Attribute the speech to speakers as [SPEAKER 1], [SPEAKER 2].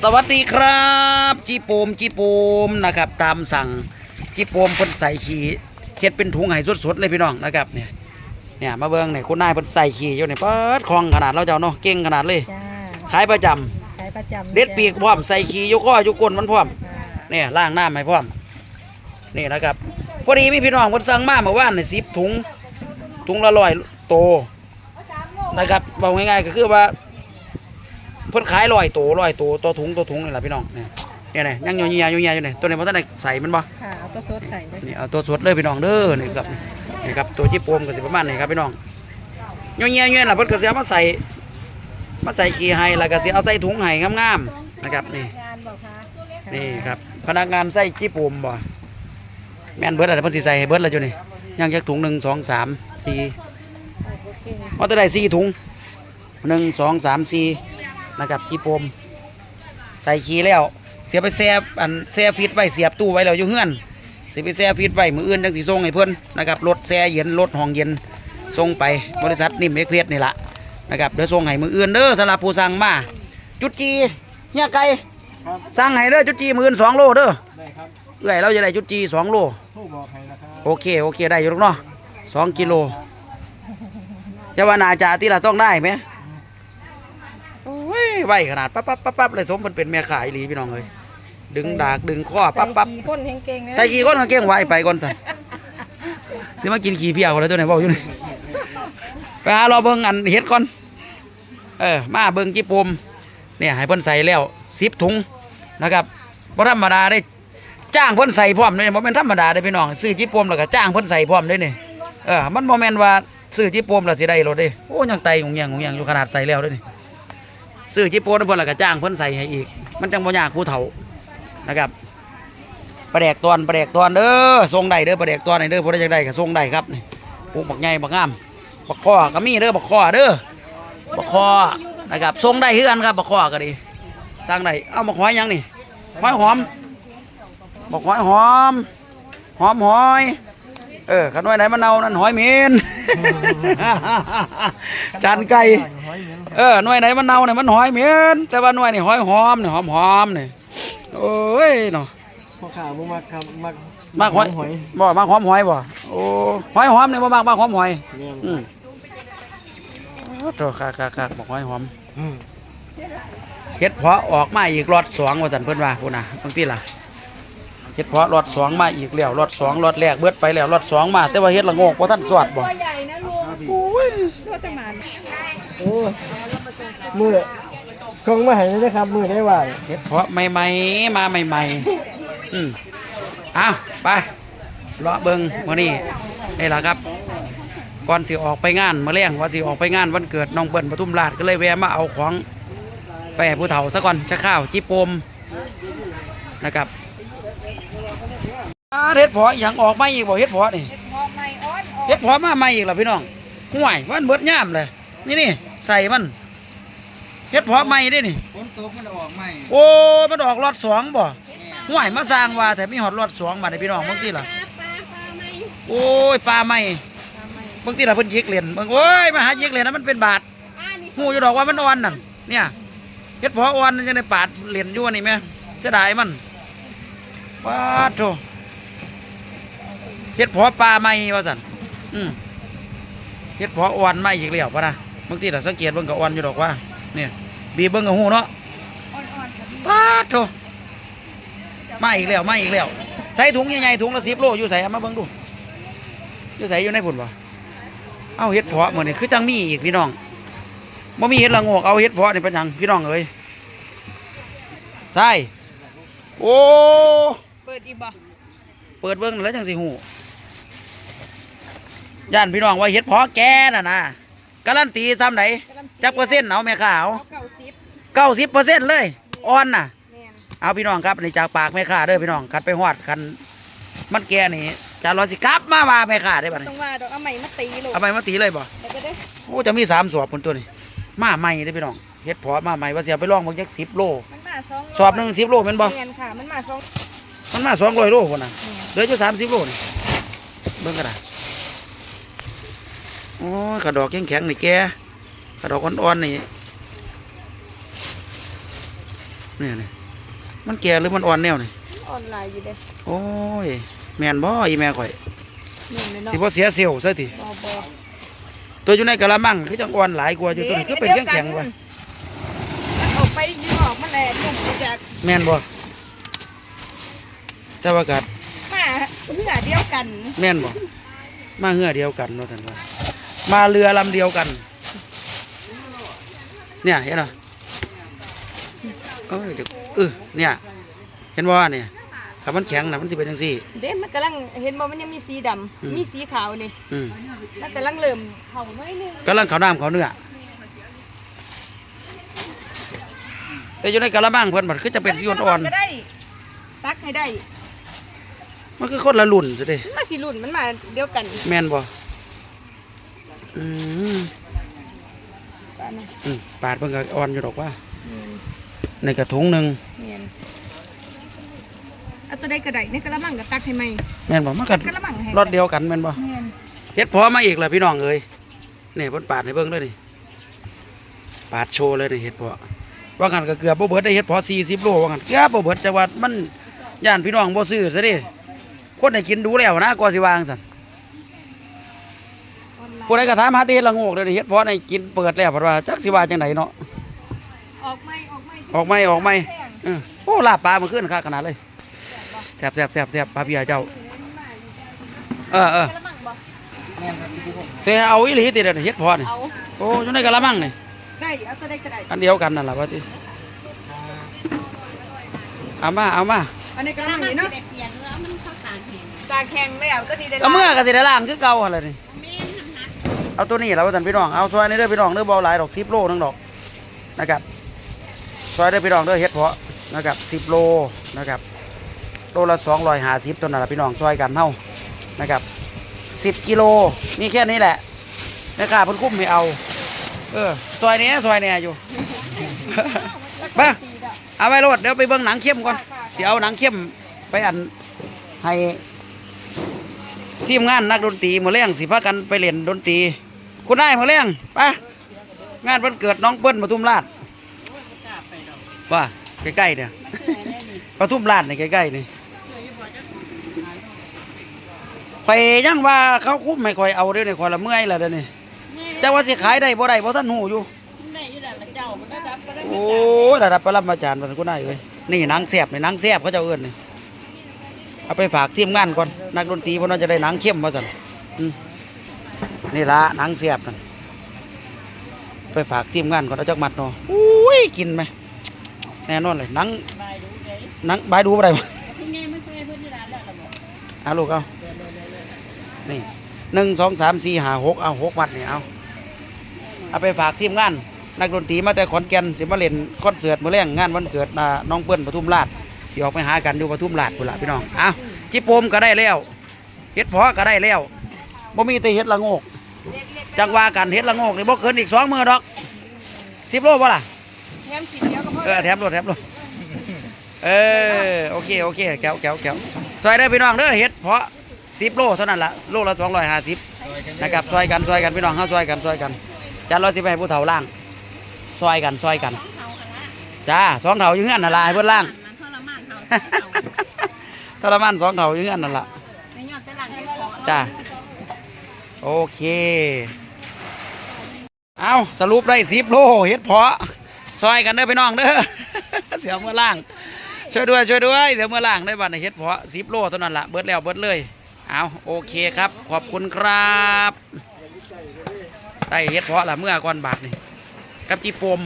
[SPEAKER 1] สวัสดีครับ จีโปมจีโปมนะครับ ตามสั่งจีโปมเพิ่นใส่ขี้เฮ็ดเป็นถุงไห้สดๆเลยพี่น้องนะครับเนี่ยเนี่ยมาเบิ่งเนี่ยคุณนายเพิ่นใส่ขี้อยู่นี่เปิดคล่องขนาดเราเจ้าเนาะเก่งขนาดเลย
[SPEAKER 2] จ้า
[SPEAKER 1] ขายประจำ
[SPEAKER 2] ขายประจำ
[SPEAKER 1] เด็ดปีกพร้อมใส่ขี้อยกข้อยกก้นมันพร้อม
[SPEAKER 2] อ่า
[SPEAKER 1] เนี่ยล้างน้ำให้พร้อมนี่นะครับพอดีมีพี่น้องเพิ่นสั่งมาเมื่อวานนี่สิบถุงถุงละร้อยโตนะครับบอกง่ายๆก็คือว่า เพิ่นขายร้อยโตร้อยโตต่อถุงต่อถุงนี่แหละพี่น้องเนี่ยเนี่ยเนี่ยยังอยู่เงียอยู่เงียอยู่เนี่ยตัวนี้มันต้องได้ใส่มันบ่
[SPEAKER 2] ค่ะเอาตัวซดใส่เลย
[SPEAKER 1] นี่เอาตัวสดเลยพี่น้องเด้อนี่ครับนี่ครับตัวที่โปมก็สิประมาณนี้ครับพี่น้องอยู่เงียอยู่เนี่ยล่ะเพิ่นก็สิเอามาใส่มาใส่ขี้ให้แล้วก็สิเอาใส่ถุงให้งามๆนะครับนี่
[SPEAKER 2] งานบอกค่ะ
[SPEAKER 1] นี่ครับพนักงานใส่จีปุ่มบ่แม่นเบิดอะไรเพิ่นสิใส่ให้เบิดแล้วจุนี่ยังจักถุงหนึ่งสองสามสี่
[SPEAKER 2] โอเค
[SPEAKER 1] ว่าจะได้สี่ถุงหนึ่งสองสามสี่ นะครับจีปุ่มใส่ขี้แล้ว เสียไปแซ่บอันแซ่ฟิตไว้เสียบตู้ไว้แล้วอยู่เฮือนสิไปแซ่ฟิตไว้มืออื่นจังสิส่งให้เพิ่นนะครับรถแซ่เย็นรถห้องเย็นส่งไปบริษัทนิ่มเอ็กเพรสนี่ละนะครับเดี๋ยวส่งให้มืออื่นเด้อสำหรับผู้สั่งมาจุดจีเฮียไก่สั่งให้เด้อจุดจีมืออื่นสองโลเด้อ
[SPEAKER 3] ได้ครับ
[SPEAKER 1] เอ้ยเราจะได้จุดจีสองโล
[SPEAKER 3] โทรบอกให้นะครับ
[SPEAKER 1] โอเคโอเคได้อยู่ลูกเนาะสองกิโลจะว่านาจาที่เราต้องได้ไหมโอ้ยไวขนาดปั๊บปั๊บปั๊บปั๊บเลยสมมันเป็นแม่ขายหลีพี่น้องเลยดึงดากดึงข้อปั๊บปั๊บ
[SPEAKER 2] ใส่กี่คนเก่งๆนะ
[SPEAKER 1] ใส่ขี้ก้นกางเกงไว้ไปก่อนสิสิมากินขี้เพียวอะไรตัวไหนบอกอยู่นี่ไปหารอเบิ่งอันเฮ็ดก่อนเออมาเบิ่งจีปมเนี่ยให้เพิ่นใส่แล้วสิบถุงนะครับบ่ธรรมดาได้จ้างเพิ่นใส่พร้อมเลยบ่แม่นธรรมดาเด้อพี่น้องซื้อจีปมแล้วก็จ้างเพิ่นใส่พร้อมเลยนี่เออมันบ่แม่นว่าซื้อจีปมแล้วสิได้รถเด้โอ้ยังไตงงยังงงยังอยู่ขนาดใส่แล้วเด้อนี่ ซื้อจีปมเพิ่นแล้วก็จ้างเพิ่นใส่ให้อีก มันจังบ่ยากผู้เฒ่านะครับปลาแดกตอนปลาแดกตอนเด้อส่งได้เด้อปลาแดกตอนนี่เด้อผู้ใดอยากได้ก็ส่งได้ครับนี่ปลูกบักใหญ่บักงามบักคอก็มีเด้อบักคอเด้อบักคอนะครับส่งได้คือกันครับบักคอก็ดีสั่งได้เอาบักหอยยังนี่หอยหอมบอกหอยหอมหอมหอย เออขันไว้ไหนมันเน่านั่นหอยเหม็นจานไก่
[SPEAKER 3] หอยเหม็น
[SPEAKER 1] เออหน่วยไหนมันเน่าเนี่ยมันหอยเหม็นแต่ว่าหน่วยนี่หอยหอมเนี่ยหอมหอมเนี่ยโอ้ยเนาะ
[SPEAKER 3] พ่อข่าวบ่มักครับมัก
[SPEAKER 1] มากหอย
[SPEAKER 3] หอย
[SPEAKER 1] บ่มากหอมหอยบ่โอ้หอยหอมเนี่ยบ่มากมากหอมหอย
[SPEAKER 3] เนี่ย
[SPEAKER 1] อืมโอ้โตคักคักคักบอกหอยหอม
[SPEAKER 3] อืม
[SPEAKER 1] เฮ็ดเพาะออกมาอีกรอดสองว่าสันเพิ่นว่าพุ่นน่ะบางทีล่ะ เฮ็ดเพาะรอดสองมาอีกแล้วรอดสองรอดแรกเบิดไปแล้วรอดสองมา แต่ว่าเฮ็ดละโงกบ่ทันสวดบ่
[SPEAKER 2] ตัวใหญ่นะลุง
[SPEAKER 1] โอ้ย
[SPEAKER 2] ตัวจังหมัน
[SPEAKER 3] โอ้มือส่งมาให้เลยนะครับ มือได้ว่า
[SPEAKER 1] เฮ็ดเพาะใหม่ๆมาใหม่ๆอืมเอาไปเลาะเบิ่งมื้อนี้นี่ล่ะครับก่อนสิออกไปงานมื้อแรงว่าสิออกไปงานวันเกิดน้องเปิ้ลปทุมราชก็เลยแวะมาเอาของไปให้ผู้เฒ่าซะก่อนจะข้าวจิโปมนะครับอ่า เฮ็ดเพาะหยังออกมาอีกบ่เฮ็ดเพาะนี่
[SPEAKER 2] พอไม่อ้อน
[SPEAKER 1] เฮ็ดเพาะมาใหม่อีกแล้วพี่น้องห่วยมันเบิดย่ามเลย นี่นี่ใส่มันเฮ็ดเพาะใหม่เด้นี่
[SPEAKER 3] ฝนตกมันออกใหม่
[SPEAKER 1] โอ้ยมันออกรอดสองบ่ห่วยมาสร้างว่าแต่มีหอดรอดสองมาในพี่น้องบางทีล่ะโอ้ยปลาใหม่บางทีล่ะเพิ่นยิกเหรียญบางโอ้ยมาหายิกเหรียญนะมันเป็นบาทหูอยู่ดอกว่ามันอ่อนนั่นเนี่ยเฮ็ดเพาะอ่อนจังได้ปาดเหรียญอยู่อันนี่แม่เสียดายมันปาดโธ เฮ็ดเพาะปลาใหม่ว่าซั่นอืมเฮ็ดเพาะอ่อนมาอีกแล้วปะนะบางทีล่ะสังเกตเบิ่งก็อ่อนอยู่ดอกว่า เนี่ย บีบเบิ่งก็หูเนาะ
[SPEAKER 2] อ่อนๆครับ
[SPEAKER 1] ปาดโถมาอีกแล้วมาอีกแล้ว ใส่ถุงใหญ่ๆถุงละสิบโลอยู่ใส่เอามาเบิ่งดูอยู่ใส่อยู่ในผุนบ่เอาเห็ดเพาะมื้อนี้คือจังมีอีกพี่น้องบ่มีเห็ดละโงกเอาเห็ดเพาะนี่เป็นหยังพี่น้องเอ้ยใส่โอ้
[SPEAKER 2] เปิดอีกบ่
[SPEAKER 1] เปิดเบิ่งแล้วจังสิฮู้ ย่านพี่น้องว่าเห็ดเพาะแก่น่ะนะการันตีซ้ำไหนจักเปอร์เซ็นต์เอาแม่ค้าเอา
[SPEAKER 2] เก่าซิป
[SPEAKER 1] เก้าสิบเปอร์เซ็นต์เลยอ่อนน่ะ
[SPEAKER 2] แม่น
[SPEAKER 1] เอาพี่น้องครับนี่จากปากแม่ค้าเด้อพี่น้องคันไปหอดคันมันแก่นี่จะรอสิกลับมาว่าแม่ค้าได้บ่
[SPEAKER 2] ต้
[SPEAKER 1] นี่
[SPEAKER 2] องว่าดอกเอาใหม่มาตีลูก
[SPEAKER 1] เอาไปมาตีเลยบ่
[SPEAKER 2] เดี๋ยวไปเด้อ
[SPEAKER 1] โอ้จะมีสามสอบคนตัวนี้มาใหม่เด้อพี่น้องเฮ็ดเพอมาใหม่ว่าสิเอาไปลองเบิ่งจักสิบโล
[SPEAKER 2] มันมาสอง
[SPEAKER 1] สอบหนึ่งสิบโลแม่นบ่
[SPEAKER 2] แม่นค่ะมันมาสอง
[SPEAKER 1] มันมาสองร้อยโลคนน่ะ
[SPEAKER 2] แม่น
[SPEAKER 1] เหลืออยู่สามสิบโลนี่เบิ่งกระดาษ โอ้ยกระดอกแข็งๆนี่แกกระดอกอ่อนๆนี่เนี่ยนี่มันแก่หรือมันอ่อนแนวนี่
[SPEAKER 2] ออนไลน์อยู่เด้
[SPEAKER 1] โอ้ยแม่นบ่อีแม่ข่อย
[SPEAKER 2] หนึ่งเลยเนาะ
[SPEAKER 1] สิบ่เสียเซลล์ซะติ
[SPEAKER 2] บ่บ่
[SPEAKER 1] ตัวอยู่ในกะละมังคือจังอ่อนหลายกว่าอยู่ตัวนี้คือเป็นแข็งแข็งๆว่ะ
[SPEAKER 2] มันออกไปยืนออกมันแหละนุ่มจาก
[SPEAKER 1] แม่นบ่แต่ว่ากัด
[SPEAKER 2] มาเหือเดียวกัน
[SPEAKER 1] แม่นบ่มาเหือเดียวกันว่าซั่นว่า มาเรือลำเดียวกัน เนี่ยเห็นบ่เอ้ยเดี๋ยวเออเนี่ย เห็นบ่ว่าเนี่ยถ้ามันแข็งน่ะมันสิเป็นจังซี่
[SPEAKER 2] เด้มันกำลังเห็นบ่มันยังมีสีดำ
[SPEAKER 1] อืม
[SPEAKER 2] มีสีขาวนี่
[SPEAKER 1] อืม
[SPEAKER 2] มันกำลังเริ่มเผาน้อยนึง
[SPEAKER 1] กำลังเขาน้ำเขาเนื้อแต่อยู่ในกะละมังเพิ่นบัดคือจะเป็นสีอ่อน
[SPEAKER 2] ก็ได้ตักให้ได้
[SPEAKER 1] ๆมันคือคนละรุ่นซะเด้
[SPEAKER 2] มันมาสีรุ่นมันมาเดียวกัน
[SPEAKER 1] แม่นบ่ อืม
[SPEAKER 2] ปานนั้น
[SPEAKER 1] อืมปาดเพิ่นก็อ่อนอยู่ดอกว่า
[SPEAKER 2] อืม
[SPEAKER 1] ในกระถุงหนึง
[SPEAKER 2] เนียนเอาตัวใดก็ได้ในกระมังก็ตักให้ไหม
[SPEAKER 1] แม่นบ่มันก็
[SPEAKER 2] กระมังให้
[SPEAKER 1] รถเดียวกันแม่นบ่
[SPEAKER 2] เนียน
[SPEAKER 1] เฮ็ดพอมาอีกแล้วพี่น้องเอ้ยนี่เพิ่นปาดให้เบิ่งเลยนี่ปาดโชว์เลยนี่เฮ็ดพอว่ากันก็เกือบบ่เบิดได้เฮ็ดพอ40โลว่ากันเกือบบ่เบิดจังว่ามันย่านพี่น้องบ่ซื้อซะเดิคนให้กินดูแล้วนะกว่าสิวางซั่น
[SPEAKER 2] ออนไลน์
[SPEAKER 1] ผู้ใดก็ถามหาแตีละโงกเลยนี่เฮ็ดพอให้กินเปิดแล้วเพิ่นว่าจักสิว่าจังไดเนาะ
[SPEAKER 2] ออกไหม่ออกไหม่
[SPEAKER 1] ออกไหม่ออกไหม่เออโอ้ลาบปลามันขึ้นคักขนาดเลยแซ่บแซ่บแซ่บแซ่บปลาเพียเจ้า เออเออก
[SPEAKER 2] ระมังบ่
[SPEAKER 1] เสียเอาอีหลีติเด้อเฮ็ดพอนี่
[SPEAKER 2] เอา
[SPEAKER 1] โอ้อยู่ในกะละมังนี่
[SPEAKER 2] ได้เอาตัวใดก็ได้
[SPEAKER 1] อันเดียวกันนั่นล่ะว่าติเอามาเอามา
[SPEAKER 2] อันนี้กระมังนี่เนาะตาแข็งแล้วก็ดีได้
[SPEAKER 1] ก็เมื่อก็สิได้ล้างคือเก่าหั่นล่ะนี่ เอาตัวนี้ล่ะว่าซั่นพี่น้องเอาซอยนี่เด้อพี่น้องเด้อบ่หลายดอก10โลนึงดอกนะครับซอยเด้อพี่น้องเด้อเฮ็ดเพาะนะครับ10โลนะครับโลละ250ตัวนั่นล่ะพี่น้องซอยกันเฮานะครับสิบกิโลมีแค่นี้แหละแม่ค้าเพิ่นคุ้มไม่เอา เออซอยนี้ซอยเนี้ยอยู่มาเอาไว้รถเดี๋ยวไปเบิ่งหนังเข้มก่อนเสิเอาหนังเข้มไปอันให้ทีมงานนักดนตรีมือเลี้ยงสิพากันไปเล่นดนตรี คุณนายมือเลี้ยงไปงานวันเกิดน้องเปิ้ลปทุมราชว่าใกล้ๆเนี่ยปทุมราชนี่ใกล้ๆนี่ข่อยยังว่าเขาคุ้มไม่ข่อยเอาเด้อนี่ข่อยละเมื่อยและเด้อนี่แต่ว่าสิขายได้บ่ได้บ่ทันหูอยู่โอ้ยระดับปรมาจารย์มันกูได้เอ้ยนี่หนังแซ่บนี่หนังแซ่บเขาเจ้าเอิ้นนี่เอาไปฝากทีมงานก่อนนักดนตรีเพนว่าจะได้หนังเข้มว่าซั่นอืม นี่ละหนังแซ่บนั่นไปฝากทีมงานก่อนเอาจักมัดเนาะอุ้ยกินไหมแน่นอนเลยหนังหนังบายดูบ่ได้บ่เอาลูกเอานี่หนึ่งสองสามสี่ห้าหกเอาหกมัดนี่เอาเอาไปฝากทีมงาน นักดนตรีมาแต่ขอนแก่นสิมาเล่นคอนเสิร์ตมื้อแรงงานวันเกิดน้องเปิ้ลปทุมราชสิออกไปหากันอยู่ปทุมราชพุ่นละพี่น้องเอาจิโปมก็ได้แล้วเฮ็ดพาะก็ได้แล้วบ่มีแต่เฮ็ดละโงก จักว่ากันเฮ็ดละโงกนี่บ่เกินอีกสองมื้อดอกสิบโลบ่ล่ะ
[SPEAKER 2] แถมขีดเดียวก็พอ
[SPEAKER 1] เออแถมรถแถมรถเออโอเคโอเคแก้วแก้วแก้วซอยได้อพี่น้องเด้อเฮ็ดเพาะสิบโลเท่านั้นละโลละสองร้อยห้าสิบนะครับซอยกันซอยกันพี่น้องเฮาซอยกันซอยกันจานร้อยสิบให้ผู้เฒ่าล่างซอยกันซอยกันจ้าสองเฒ่าอยู่เงื่อนนั่นละให้เพิ่นล่างทรมานสองเฒ่าอยู่เงื่อนนั่นละจ้า โอเค เอาสรุปได้สิบโลเฮ็ดเพาะซอยกันเด้อพี่น้องเด้อเสียเมื่อล่างช่วยด้วยช่วยด้วยเสียเมื่อล่างได้บัตรเฮ็ดเพาะสิบโลเท่านั้นละเบิดแล้วเบิดเลยเอาโอเคครับ ขอบคุณครับได้เฮ็ดเพาะละเมื่อก่อนบาทนี่กับจีปม